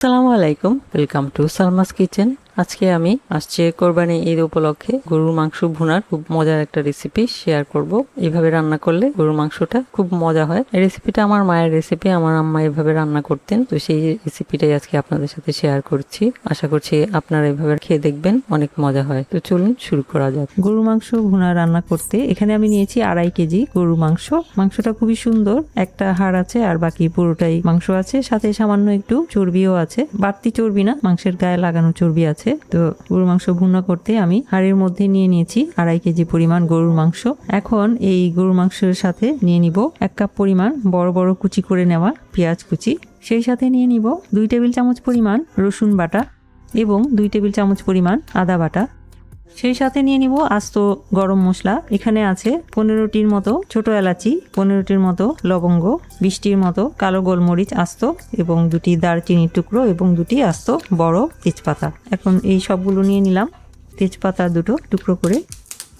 আসসালামু আলাইকুম welcome to Salma's kitchen আজকে আমি আসছে কোরবানি ঈদ উপলক্ষে গরুর মাংস ভুনার খুব মজার একটা রেসিপি শেয়ার করব। এইভাবে রান্না করলে গরুর মাংসটা খুব মজা হয়। রেসিপিটা আমার মায়ের রেসিপি আমার আম্মা এভাবে রান্না করতেন। তো সেই রেসিপিটাই আজকে আপনাদের সাথে শেয়ার করছি। আশা করছি আপনারা এভাবে খেয়ে দেখবেন, অনেক মজা হয়। তো চলুন শুরু করা যাক। গরুর মাংস ভুনা রান্না করতে এখানে আমি নিয়েছি আড়াই কেজি গরুর মাংস। মাংসটা খুবই সুন্দর, একটা হাড় আছে আর বাকি পুরোটাই মাংস আছে। সাথে সামান্য একটু চর্বিও আছে। বাড়তি চর্বি না, মাংসের গায়ে লাগানো চর্বি আছে। তো গরুর মাংস ভুনা করতে আমি হাড়ের মধ্যে নিয়ে নিয়েছি আড়াই কেজি পরিমাণ গরুর মাংস। এখন এই গরুর মাংসের সাথে নিয়ে নিব এক কাপ পরিমাণ বড় বড় কুচি করে নেওয়া পেঁয়াজ কুচি। সেই সাথে নিয়ে নিব দুই টেবিল চামচ পরিমাণ রসুন বাটা এবং দুই টেবিল চামচ পরিমাণ আদা বাটা। সেই সাথে নিয়ে নিব আস্ত গরম মশলা। এখানে আছে পনেরোটির মতো ছোট এলাচি, পনেরোটির মতো লবঙ্গ, বিশটির মতো কালো গোলমরিচ আস্ত এবং দুটি দারচিনির টুকরো এবং দুটি আস্ত বড় তেজপাতা। এখন এই সবগুলো নিয়ে নিলাম। তেজপাতা দুটো টুকরো করে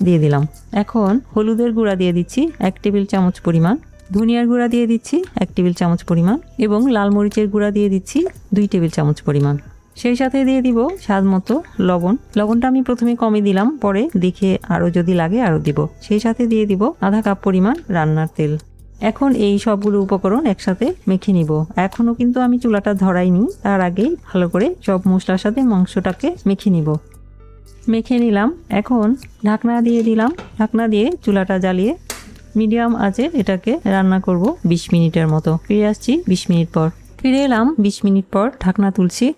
দিয়ে দিলাম। এখন হলুদের গুঁড়া দিয়ে দিচ্ছি এক টেবিল চামচ পরিমাণ। ধনিয়ার গুঁড়া দিয়ে দিচ্ছি এক টেবিল চামচ পরিমাণ এবং লাল মরিচের গুঁড়া দিয়ে দিচ্ছি দুই টেবিল চামচ পরিমাণ। সেই সাথে দিয়ে দিব স্বাদ মতো লবণ। লবণটা আমি প্রথমে কমে দিলাম, পরে দেখে আরও যদি লাগে আরও দিব। সেই সাথে দিয়ে দিব আধা কাপ পরিমাণ রান্নার তেল। এখন এই সবগুলো উপকরণ একসাথে মেখে নিব। এখনও কিন্তু আমি চুলাটা ধরাইনি, তার আগেই ভালো করে সব মশলার সাথে মাংসটাকে মেখে নিব। মেখে নিলাম। এখন ঢাকনা দিয়ে দিলাম। ঢাকনা দিয়ে চুলাটা জ্বালিয়ে মিডিয়াম আছে এটাকে রান্না করব ২০ মিনিটের মতো। ফিরে আসছি ২০ মিনিট পর। ফিরে এলাম ২০ মিনিট পর ঢাকনা তুলছি।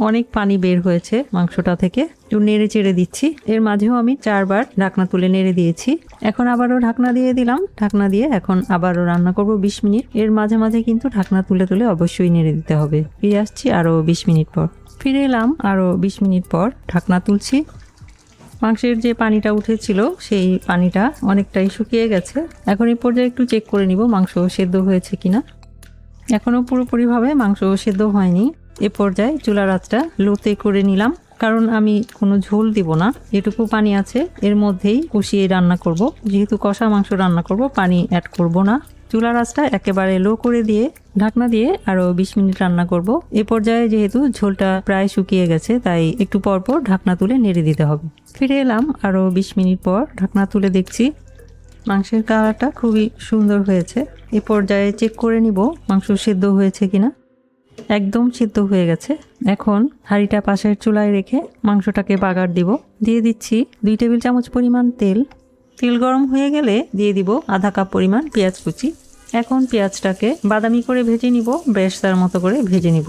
অনেক পানি বের হয়েছে মাংসটা থেকে। একটু নেড়ে চেড়ে দিচ্ছি। এর মাঝেও আমি চারবার ঢাকনা তুলে নেড়ে দিয়েছি। এখন আবারও ঢাকনা দিয়ে দিলাম। ঢাকনা দিয়ে এখন আবারও রান্না করব ২০ মিনিট। এর মাঝে মাঝে কিন্তু ঢাকনা তুলে তুলে অবশ্যই নেড়ে দিতে হবে। ফিরে আসছি আরও ২০ মিনিট পর। ফিরে এলাম আরও ২০ মিনিট পর। ঢাকনা তুলছি। মাংসের যে পানিটা উঠেছিল, সেই পানিটা অনেকটাই শুকিয়ে গেছে। এখন এই পর্যায়ে একটু চেক করে নিব মাংস সেদ্ধ হয়েছে কিনা। এখনও পুরোপুরিভাবে মাংস সেদ্ধ হয়নি। এ পর্যায়ে চুলার আঁচটা লোতে করে নিলাম। কারণ আমি কোনো ঝোল দিব না। যেটুকু পানি আছে। এর মধ্যেই কষিয়ে রান্না করব। যেহেতু কষা মাংস রান্না করব, পানি অ্যাড করব না। চুলার আঁচটা একেবারে লো করে দিয়ে, ঢাকনা দিয়ে আরও বিশ মিনিট রান্না করব। এ পর্যায়ে যেহেতু ঝোলটা প্রায় শুকিয়ে গেছে, তাই একটু পরপর ঢাকনা তুলে নেড়ে দিতে হবে। ফিরে এলাম আরও বিশ মিনিট পর, ঢাকনা তুলে দেখছি মাংসের কালারটা খুবই সুন্দর হয়েছে। এ পর্যায়ে চেক করে নিব মাংস সেদ্ধ হয়েছে কিনা। একদম সিদ্ধ হয়ে গেছে। এখন হাঁড়িটা পাশের চুলায় রেখে মাংসটাকে বাগার দিব। দিয়ে দিচ্ছি দুই টেবিল চামচ পরিমাণ তেল। তেল গরম হয়ে গেলে দিয়ে দিব আধা কাপ পরিমাণ পেঁয়াজ কুচি। এখন পেঁয়াজটাকে বাদামি করে ভেজে নিব বেশতার মতো করে ভেজে নিব।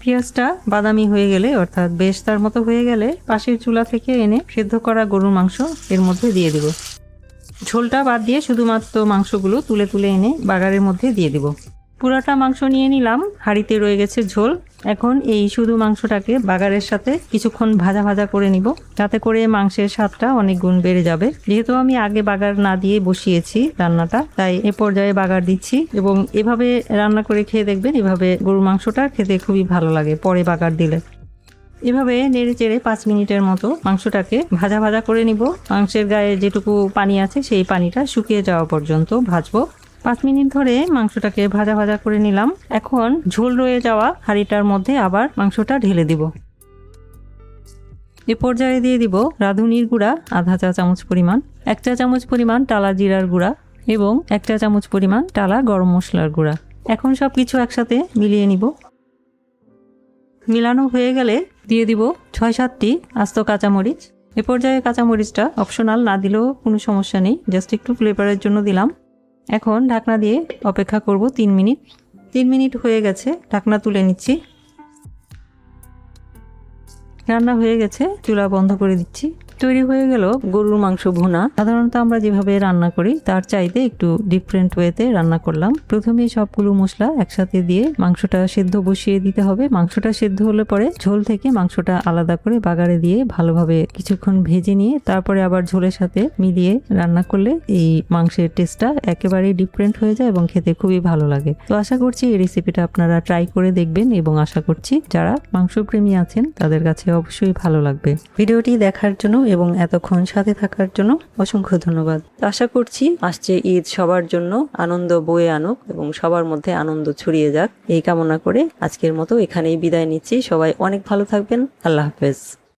পেঁয়াজটা বাদামি হয়ে গেলে, অর্থাৎ বেশতার মতো হয়ে গেলে পাশের চুলা থেকে এনে সেদ্ধ করা গরুর মাংস এর মধ্যে দিয়ে দিব। ঝোলটা বাদ দিয়ে শুধুমাত্র মাংসগুলো তুলে তুলে এনে বাগারের মধ্যে দিয়ে দিব। পুরাটা মাংস নিয়ে নিলাম। হাঁড়িতে রয়ে গেছে ঝোল। এখন এই শুধু মাংসটাকে বাগারের সাথে কিছুক্ষণ ভাজা ভাজা করে নিব। তাতে করে মাংসের স্বাদটা অনেক গুণ বেড়ে যাবে। যেহেতু আমি আগে বাগার না দিয়ে বসিয়েছি রান্নাটা, তাই এ পর্যায়ে বাগার দিচ্ছি এবং এভাবে রান্না করে খেয়ে দেখবেন, এভাবে গরুর মাংসটা খেতে খুবই ভালো লাগে পরে বাগার দিলে। এভাবে নেড়ে চেড়ে পাঁচ মিনিটের মতো মাংসটাকে ভাজা ভাজা করে নিব। মাংসের গায়ে যেটুকু পানি আছে, সেই পানিটা শুকিয়ে যাওয়া পর্যন্ত ভাজবো। পাঁচ মিনিট ধরে মাংসটাকে ভাজা ভাজা করে নিলাম। এখন ঝোল রয়ে যাওয়া হাঁড়িটার মধ্যে আবার মাংসটা ঢেলে দিব। এ পর্যায়ে দিয়ে দিব রাঁধুনির গুঁড়া আধা চা চামচ পরিমাণ, এক চা চামচ পরিমাণ টালা জিরার গুঁড়া এবং এক চা চামচ পরিমাণ টালা গরম মশলার গুঁড়া। এখন সব কিছু একসাথে মিলিয়ে নিব। মিলানো হয়ে গেলে দিয়ে দিব ছয় সাতটি আস্ত কাঁচামরিচ। এ পর্যায়ে কাঁচামরিচটা অপশনাল না দিলেও কোনো সমস্যা নেই, জাস্ট একটু ফ্লেভারের জন্য দিলাম। এখন ঢাকনা দিয়ে অপেক্ষা করব তিন মিনিট। তিন মিনিট হয়ে গেছে, ঢাকনা তুলে নিচ্ছি। রান্না হয়ে গেছে, চুলা বন্ধ করে দিচ্ছি। তৈরি হয়ে গেল গরুর মাংস ভুনা। সাধারণত আমরা যেভাবে রান্না করি, তার চাইতে একটু ডিফারেন্ট ওয়েতে রান্না করলাম। প্রথমে সবগুলো মশলা একসাথে দিয়ে মাংসটা সেদ্ধ বসিয়ে দিতে হবে। মাংসটা সেদ্ধ হলে পরে ঝোল থেকে মাংসটা আলাদা করে বাগারে দিয়ে ভালোভাবে কিছুক্ষণ ভেজে নিয়ে, তারপরে আবার ঝোলের সাথে মিলিয়ে রান্না করলে এই মাংসের টেস্টটা একেবারেই ডিফারেন্ট হয়ে যায় এবং খেতে খুবই ভালো লাগে। তো আশা করছি এই রেসিপিটা আপনারা ট্রাই করে দেখবেন এবং আশা করছি যারা মাংসপ্রেমী আছেন, তাদের কাছে অবশ্যই ভালো লাগবে। ভিডিওটি দেখার জন্য এবং এতক্ষণ সাথে থাকার জন্য অসংখ্য ধন্যবাদ। আশা করছি আসছে ঈদ সবার জন্য, আনন্দ বয়ে আনুক এবং সবার মধ্যে আনন্দ ছড়িয়ে যাক। এই কামনা করে আজকের মতো এখানেই বিদায় নিচ্ছি। সবাই অনেক ভালো থাকবেন। আল্লাহ হাফেজ।